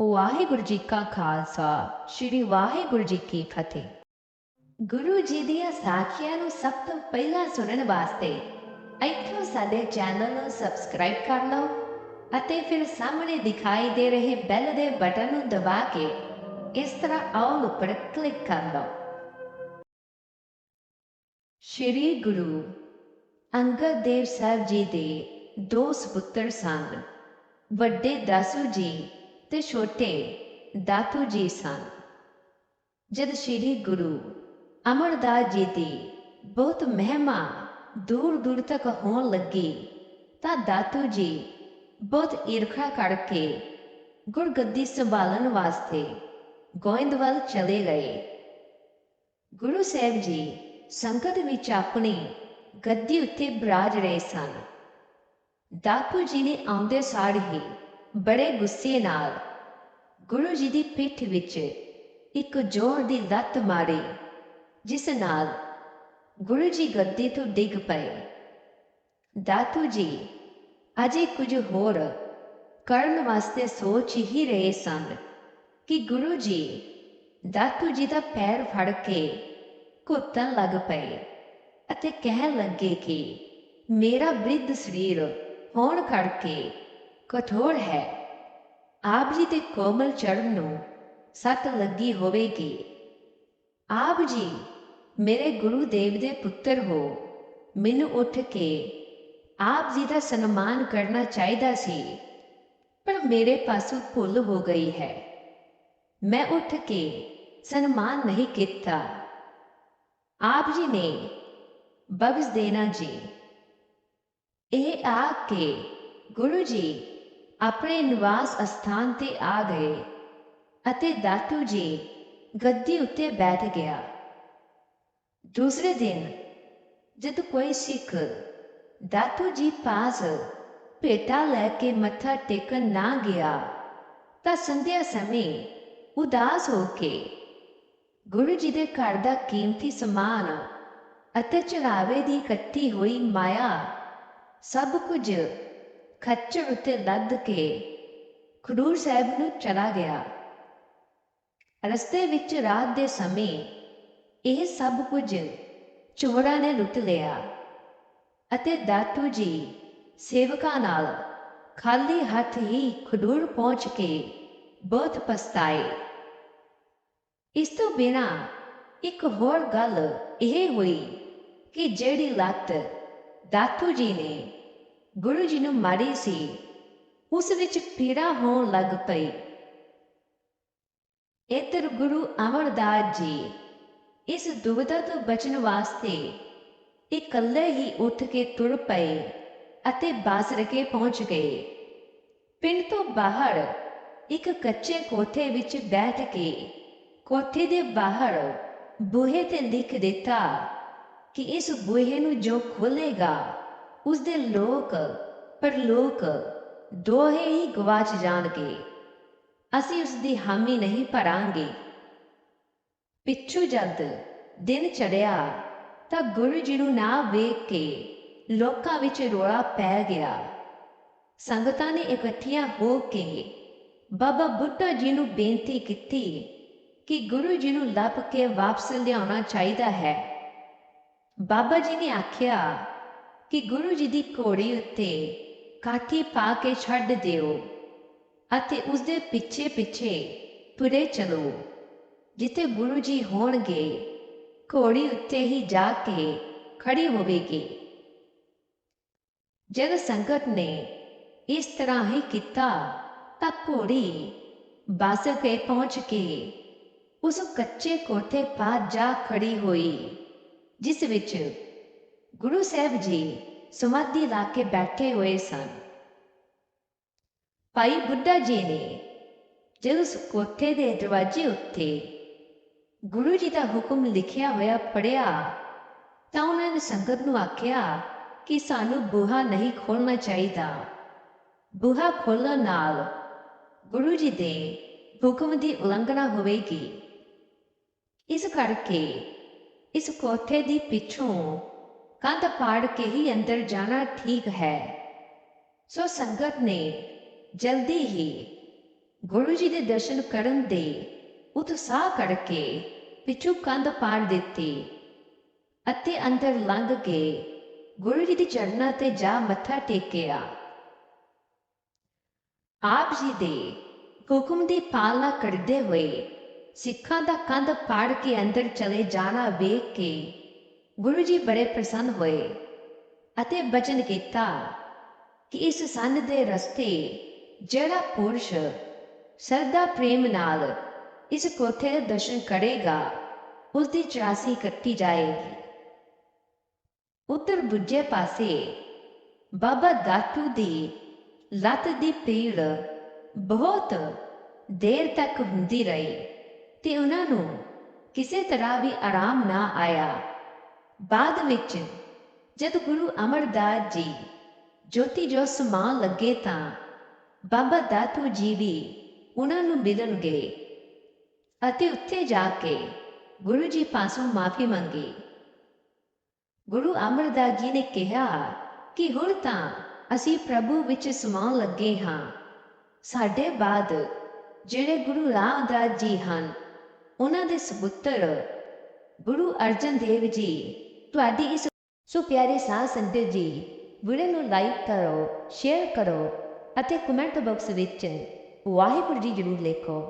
ਵਾਹਿਗੁਰੂ ਜੀ ਕਾ ਖਾਲਸਾ, ਸ੍ਰੀ ਵਾਹਿਗੁਰੂ ਜੀ ਕੀ ਫਤਿਹ। ਗੁਰੂ ਜੀ ਦੀਆਂ ਸਾਖੀਆਂ ਨੂੰ ਸਭ ਤੋਂ ਪਹਿਲਾਂ ਸੁਣਨ ਵਾਸਤੇ ਇੱਥੋਂ ਸਾਡੇ ਚੈਨਲ ਨੂੰ ਸਬਸਕ੍ਰਾਈਬ ਕਰ ਲਓ ਅਤੇ ਫਿਰ ਸਾਹਮਣੇ ਦਿਖਾਈ ਦੇ ਰਹੇ ਬੈਲ ਦੇ ਬਟਨ ਨੂੰ ਦਬਾ ਕੇ ਇਸ ਤਰ੍ਹਾਂ ਆਲ ਉੱਪਰ ਕਲਿੱਕ ਕਰ ਲਓ। ਸ਼੍ਰੀ ਗੁਰੂ ਅੰਗਦ ਦੇਵ ਸਾਹਿਬ ਜੀ ਦੇ ਦੋ ਸੁਪੁੱਤਰ ਸਨ। ਵੱਡੇ ਦਾਸੂ ਜੀ ਤੇ ਛੋਟੇ ਦਾਤੂ ਜੀ ਸਨ। ਜਦ ਸ਼੍ਰੀ ਗੁਰੂ ਅਮਰਦਾਸ ਜੀ ਦੀ ਬਹੁਤ ਮਹਿਮਾ ਦੂਰ ਦੂਰ ਤੱਕ ਹੋਣ ਲੱਗੀ, ਤਾਂ ਦਾਤੂ ਜੀ ਬਹੁਤ ਈਰਖਾ ਕਰਕੇ ਗੁਰਗੱਦੀ ਸੰਭਾਲਣ ਵਾਸਤੇ ਗੋਇੰਦਵਾਲ ਚਲੇ ਗਏ। ਗੁਰੂ ਸਾਹਿਬ ਜੀ ਸੰਗਤ ਵਿੱਚ ਆਪਣੀ ਗੱਦੀ ਉੱਤੇ ਬਿਰਾਜ ਰਹੇ ਸਨ। ਦਾਤੂ ਜੀ ਨੇ ਆਉਂਦੇ ਸਾਰ ਹੀ ਬੜੇ ਗੁੱਸੇ ਨਾਲ ਗੁਰੂ ਜੀ ਦੀ ਪਿੱਠ ਵਿੱਚ ਇੱਕ ਜ਼ੋਰ ਦੀ ਲੱਤ ਮਾਰੀ, ਜਿਸ ਨਾਲ ਗੁਰੂ ਜੀ ਗੱਦੀ ਤੋਂ ਡਿੱਗ ਪਏ। ਦਾਤੂ ਜੀ, ਅਜੇ ਕੁਝ ਹੋਰ ਕਰਨ ਵਾਸਤੇ ਸੋਚ ਹੀ ਰਹੇ ਸਨ ਕਿ ਗੁਰੂ ਜੀ ਦਾਤੂ ਜੀ ਦਾ ਪੈਰ ਫੜ ਕੇ ਘੁੱਟਣ ਲੱਗ ਪਏ ਅਤੇ ਕਹਿਣ ਲੱਗੇ ਕਿ ਮੇਰਾ ਬ੍ਰਿਧ ਸਰੀਰ ਹੋਣ ਕਰਕੇ ਕਠੋਰ ਹੈ ਆਪ ਜੀ ਦੇ ਕੋਮਲ ਚਰਨ ਨੂੰ ਸੱਤ ਲੱਗੀ ਹੋਵੇਗੀ ਆਪ ਜੀ ਮੇਰੇ ਗੁਰੂ ਦੇਵ ਦੇ ਪੁੱਤਰ ਹੋ ਮੈਨੂੰ ਉੱਠ ਕੇ ਆਪ ਜੀ ਦਾ ਸਨਮਾਨ ਕਰਨਾ ਚਾਹੀਦਾ ਸੀ ਪਰ ਮੇਰੇ ਪਾਸੋਂ ਭੁੱਲ ਹੋ ਗਈ ਹੈ ਮੈਂ ਉੱਠ ਕੇ ਸਨਮਾਨ ਨਹੀਂ ਕੀਤਾ ਆਪ ਜੀ ਨੇ ਬਖਸ਼ ਦੇਣਾ ਜੀ ਇਹ ਆ ਕੇ ਗੁਰੂ ਜੀ ਆਪਣੇ ਨਿਵਾਸ ਅਸਥਾਨ ਤੇ ਆ ਗਏ ਅਤੇ ਦਾਤੂ ਜੀ ਗੱਦੀ ਉੱਤੇ ਬੈਠ ਗਿਆ। ਦੂਸਰੇ ਦਿਨ ਜਦ ਕੋਈ ਸਿੱਖ ਦਾਤੂ ਜੀ ਪਾਸ ਭੇਟਾ ਲੈ ਕੇ ਮੱਥਾ ਟੇਕਣ ਨਾ ਗਿਆ ਤਾਂ ਸੰਧਿਆ ਸਮੇਂ ਉਦਾਸ ਹੋ ਕੇ ਗੁਰੂ ਜੀ ਦੇ ਘਰ ਦਾ ਕੀਮਤੀ ਸਮਾਨ ਅਤੇ ਚੜਾਵੇ ਦੀ ਇਕੱਠੀ ਹੋਈ ਮਾਇਆ ਸਭ ਕੁਝ ਖੱਚਰ ਉੱਤੇ ਲੱਦ ਕੇ ਖਡੂਰ ਸਾਹਿਬ ਨੂੰ ਚਲਾ ਗਿਆ। ਰਸਤੇ ਵਿੱਚ ਰਾਤ ਦੇ ਸਮੇਂ ਇਹ ਸਭ ਕੁਝ ਚੋਰਾਂ ਨੇ ਲੁੱਟ ਲਿਆ ਅਤੇ ਦਾਤੂ ਜੀ ਸੇਵਕਾਂ ਨਾਲ ਖਾਲੀ ਹੱਥ ਹੀ ਖਡੂਰ ਪਹੁੰਚ ਕੇ ਬਹੁਤ ਪਛਤਾਏ। ਇਸ ਤੋਂ ਬਿਨਾ ਇੱਕ ਹੋਰ ਗੱਲ ਇਹ ਹੋਈ ਕਿ ਜਿਹੜੀ ਲੱਤ ਦਾਤੂ ਜੀ ਨੇ ਗੁਰੂ ਜੀ ਨੂੰ ਮਾਰੀ ਸੀ। ਉਸ ਵਿੱਚ ਪੀੜਾ ਹੋਣ ਲੱਗ ਪਈ। ਇਧਰ ਗੁਰੂ ਅਮਰਦਾਸ ਜੀ ਇਸ ਦੁਬਿਧਾ ਤੋਂ ਬਚਣ ਵਾਸਤੇ ਇਕੱਲੇ ਹੀ ਉੱਠ ਕੇ ਤੁਰ ਪਏ ਅਤੇ ਬਾਸਰਕੇ ਪਹੁੰਚ ਗਏ। ਪਿੰਡ ਤੋਂ ਬਾਹਰ ਇੱਕ ਕੱਚੇ ਕੋਠੇ ਵਿੱਚ ਬੈਠ ਕੇ ਕੋਠੇ ਦੇ ਬਾਹਰ ਬੂਹੇ ਤੇ ਲਿਖ ਦਿੱਤਾ ਕਿ ਇਸ ਬੂਹੇ ਨੂੰ ਜੋ ਖੋਲੇਗਾ ਉਸ ਦੇ ਲੋਕ ਪਰਲੋਕ ਦੋਹੇ ਹੀ ਗਵਾਚ ਜਾਣਗੇ। ਅਸੀਂ ਉਸ ਦੀ ਹਾਮੀ ਨਹੀਂ ਭਰਾਂਗੇ। ਪਿੱਛੂ ਜਦ ਦਿਨ ਚੜਿਆ ਤਾਂ ਗੁਰੂ ਜੀ ਨੂੰ ਨਾ ਵੇਖ ਕੇ ਲੋਕਾਂ ਵਿੱਚ ਰੋਲਾ ਪੈ ਗਿਆ। ਸੰਗਤਾਂ ਨੇ ਇਕੱਠੀਆਂ ਹੋ ਕੇ ਬਾਬਾ ਬੁੱਢਾ ਜੀ ਨੂੰ ਬੇਨਤੀ ਕੀਤੀ ਕਿ ਗੁਰੂ ਜੀ ਨੂੰ ਲੱਭ ਕੇ ਵਾਪਸ ਲਿਆਉਣਾ ਚਾਹੀਦਾ ਹੈ। ਬਾਬਾ ਜੀ ਨੇ ਆਖਿਆ ਕਿ ਗੁਰੂ ਜੀ ਦੀ ਘੋੜੀ ਉੱਤੇ ਕਾਠੀ ਪਾ ਕੇ ਛੱਡ ਦਿਓ ਅਤੇ ਉਸ ਦੇ ਪਿੱਛੇ ਪਿੱਛੇ ਤੁਰੇ ਚਲੋ, ਜਿੱਥੇ ਗੁਰੂ ਜੀ ਹੋਣਗੇ, ਘੋੜੀ ਉੱਤੇ ਹੀ ਜਾ ਕੇ ਖੜੀ ਹੋਵੇਗੀ। ਜਦ ਸੰਗਤ ਨੇ ਇਸ ਤਰ੍ਹਾਂ ਹੀ ਕੀਤਾ, ਤਾਂ ਘੋੜੀ ਬਾਸਰ ਤੇ ਪਹੁੰਚ ਕੇ ਉਸ ਕੱਚੇ ਕੋਠੇ ਪਾ ਜਾ ਖੜੀ ਹੋਈ, ਜਿਸ ਵਿੱਚ ਗੁਰੂ ਸਾਹਿਬ ਜੀ ਸਮਾਧੀ ਲਾ ਕੇ ਬੈਠੇ ਹੋਏ ਸਨ। ਭਾਈ ਬੁੱਢਾ ਜੀ ਨੇ ਜਦ ਉਸ ਕੋਠੇ ਦੇ ਦਰਵਾਜ਼ੇ ਉੱਤੇ ਗੁਰੂ ਜੀ ਦਾ ਹੁਕਮ ਲਿਖਿਆ ਹੋਇਆ ਪੜਿਆ ਤਾਂ ਉਹਨਾਂ ਨੇ ਸੰਗਤ ਨੂੰ ਆਖਿਆ ਕਿ ਸਾਨੂੰ ਬੂਹਾ ਨਹੀਂ ਖੋਲਣਾ ਚਾਹੀਦਾ। ਬੂਹਾ ਖੋਲਣ ਨਾਲ ਗੁਰੂ ਜੀ ਦੇ ਹੁਕਮ ਦੀ ਉਲੰਘਣਾ ਹੋਵੇਗੀ। ਇਸ ਕਰਕੇ ਇਸ ਕੋਠੇ ਦੀ ਪਿੱਛੋਂ ਕੰਧ ਪਾੜ ਕੇ ਹੀ ਅੰਦਰ ਜਾਣਾ ਠੀਕ ਹੈ। ਸੋ ਸੰਗਤ ਨੇ ਜਲਦੀ ਹੀ ਗੁਰੂ ਜੀ ਦੇ ਦਰਸ਼ਨ ਕਰਨ ਦੇ ਉਤਸ਼ਾਹ ਕਰਕੇ ਪਿੱਛੋਂ ਕੰਧ ਪਾੜ ਦਿੱਤੀ ਅਤੇ ਅੰਦਰ ਲੰਘ ਕੇ ਗੁਰੂ ਜੀ ਦੇ ਚਰਨਾਂ ਤੇ ਜਾ ਮੱਥਾ ਟੇਕਿਆ। ਆਪ ਜੀ ਦੇ ਹੁਕਮ ਦੀ ਪਾਲਣਾ ਕਰਦੇ ਹੋਏ ਸਿੱਖਾਂ ਦਾ ਕੰਧ ਪਾੜ ਕੇ ਅੰਦਰ ਚਲੇ ਜਾਣਾ ਵੇਖ ਕੇ ਗੁਰੂ ਜੀ ਬੜੇ ਪ੍ਰਸੰਨ ਹੋਏ ਅਤੇ ਬਚਨ ਕੀਤਾ ਕਿ ਇਸ ਸੰਨ ਦੇ ਰਸਤੇ ਜਿਹੜਾ ਪੁਰਸ਼ ਸਰਦਾ ਪ੍ਰੇਮ ਨਾਲ ਇਸ ਕੋਥੇ ਦੇ ਦਰਸ਼ਨ ਕਰੇਗਾ ਉਸ ਦੀ ਚਰਾਸੀ ਕੱਟੀ ਜਾਏਗੀ। ਉੱਤਰ ਬੁੱਝੇ ਪਾਸੇ ਬਾਬਾ ਦਾਤੂ ਦੀ ਲੱਤ ਦੀ ਪੀੜ ਬਹੁਤ ਦੇਰ ਤੱਕ ਹੁੰਦੀ ਰਹੀ ਤੇ ਉਹਨਾਂ ਨੂੰ ਕਿਸੇ ਤਰ੍ਹਾਂ ਵੀ ਆਰਾਮ ਨਾ ਆਇਆ। ਬਾਅਦ ਵਿੱਚ ਜਦ ਗੁਰੂ ਅਮਰਦਾਸ ਜੀ ਜੋਤੀ ਜੋ ਸਮਾਨ ਲੱਗੇ ਤਾਂ ਬਾਬਾ ਦਾਤੂ ਜੀ ਵੀ ਉਹਨਾਂ ਨੂੰ ਮਿਲਣ ਗਏ ਅਤੇ ਉੱਥੇ ਜਾ ਕੇ ਗੁਰੂ ਜੀ ਪਾਸੋਂ ਮਾਫੀ ਮੰਗੀ। ਗੁਰੂ ਅਮਰਦਾਸ ਜੀ ਨੇ ਕਿਹਾ ਕਿ ਹੁਣ ਤਾਂ ਅਸੀਂ ਪ੍ਰਭੂ ਵਿੱਚ ਸਮਾਨ ਲੱਗੇ ਹਾਂ। ਸਾਡੇ ਬਾਅਦ ਜਿਹੜੇ ਗੁਰੂ ਰਾਮਦਾਸ ਜੀ ਹਨ, ਉਹਨਾਂ ਦੇ ਸਪੁੱਤਰ ਗੁਰੂ ਅਰਜਨ ਦੇਵ ਜੀ ਤੁਹਾਡੀ ਇਸ ਸੋ ਪਿਆਰੇ ਸਾਧ ਸੰਗਤ ਜੀ ਵੀਡੀਓ ਨੂੰ ਲਾਈਕ ਕਰੋ ਸ਼ੇਅਰ ਕਰੋ ਅਤੇ ਕਮੈਂਟ ਬਾਕਸ ਵਿੱਚ ਵਾਹਿਗੁਰੂ ਜੀ ਜ਼ਰੂਰ ਲਿਖੋ।